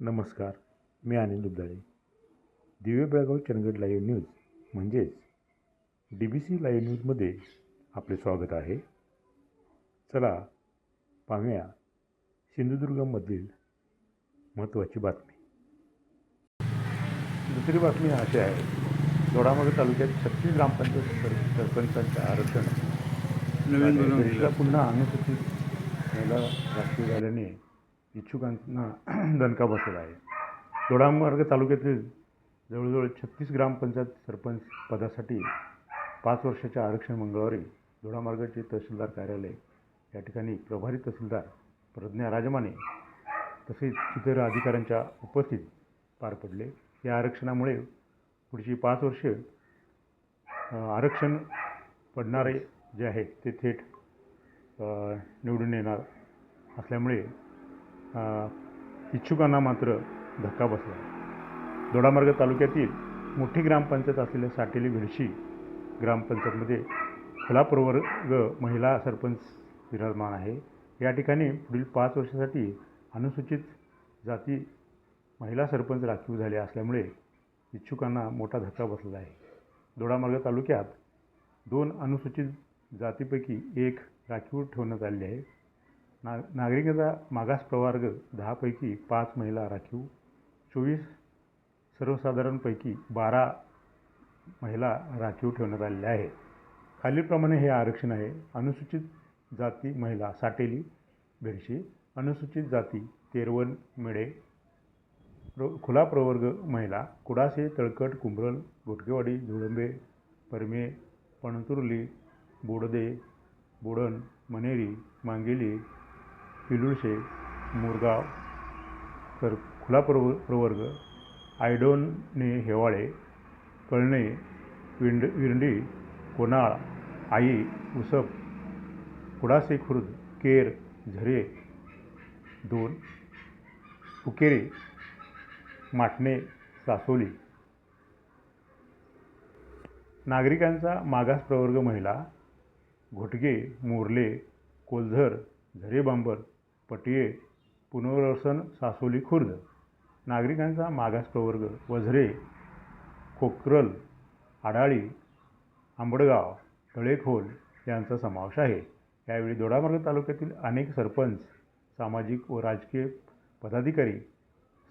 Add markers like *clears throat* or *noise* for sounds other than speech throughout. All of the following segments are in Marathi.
नमस्कार मी अनिल दुबदाळे. दिव्य बेळगाव चंदगड लाईव्ह न्यूज म्हणजेच डी बी सी लाईव्ह न्यूजमध्ये आपले स्वागत आहे. चला पाहूया सिंधुदुर्गमधील महत्त्वाची बातमी. दुसरी बातमी अशी आहे दोडामार्ग तालुक्यात छत्तीस ग्रामपंचायत सर सरपंचांचे आरक्षण पुन्हा अनुसूचित राष्ट्रीय झाल्याने इच्छुकांना *clears throat* दणका बसत आहे. दोडामार्ग तालुक्यातील जवळजवळ छत्तीस ग्रामपंचायत सरपंच पदासाठी पाच वर्षाच्या आरक्षण मंगळवारी दोडामार्गाचे तहसीलदार कार्यालय या ठिकाणी प्रभारी तहसीलदार प्रज्ञा राजमाने तसेच इतर अधिकाऱ्यांच्या उपस्थित पार पडले. या आरक्षणामुळे पुढची पाच वर्षे आरक्षण पडणारे जे आहेत ते थेट निवडून येणार असल्यामुळे इच्छुकांना मात्र धक्का बसला. दोडामार्ग तालुक्यातील मोठी ग्रामपंचायत असलेल्या साटेली भिडशी ग्रामपंचायतमध्ये खुला प्रवर्ग महिला सरपंच विराजमान आहे. या ठिकाणी पुढील पाच वर्षासाठी अनुसूचित जाती महिला सरपंच राखीव झाले असल्यामुळे इच्छुकांना मोठा धक्का बसला आहे. दोडामार्ग तालुक्यात दोन अनुसूचित जातीपैकी एक राखीव ठेवण्यात आलेली आहे. ना नागरिकांचा मागास प्रवर्ग दहापैकी पाच महिला राखीव चोवीस सर्वसाधारणपैकी बारा महिला राखीव ठेवण्यात आलेल्या आहेत. खालीलप्रमाणे हे आरक्षण आहे. अनुसूचित जाती महिला साटेली भेडशी अनुसूचित जाती तेरवण मेढे प्र खुला प्रवर्ग महिला कुडासे तळकट कुंभरल घोटकेवाडी झुळंबे परमे पणतुर्ली बोडदे बोडण मनेरी मांगेली पिलुळशे मुरगाव तर खुला प्रव प्रवर्ग आयडोने हेवाळे कळणे विंड विरंडी कोनाळ आई उसप कुडासे खुर्द केर झरे दोन उकेरी माटणे सासोली. नागरिकांचा मागास प्रवर्ग महिला घोटगे मोर्ले कोलझर झरेबांबर पटिये पुनर्वसन सासोली खुर्द नागरिकांचा मागास प्रवर्ग वझरे कोकरल आडाळी आंबडगाव तळेखोल यांचा समावेश आहे. यावेळी दोडामार्ग तालुक्यातील अनेक सरपंच सामाजिक व राजकीय पदाधिकारी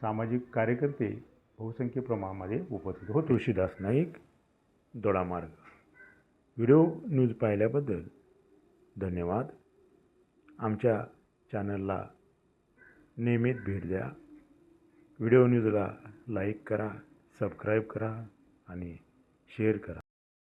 सामाजिक कार्यकर्ते बहुसंख्य प्रमाणामध्ये उपस्थित होते. तुळशीदास नाईक दोडामार्ग. व्हिडिओ न्यूज पाहिल्याबद्दल धन्यवाद. आमच्या चॅनलला नियमित भेट द्या. व्हिडिओ न्यूजला लाईक करा सबस्क्राईब करा आणि शेअर करा.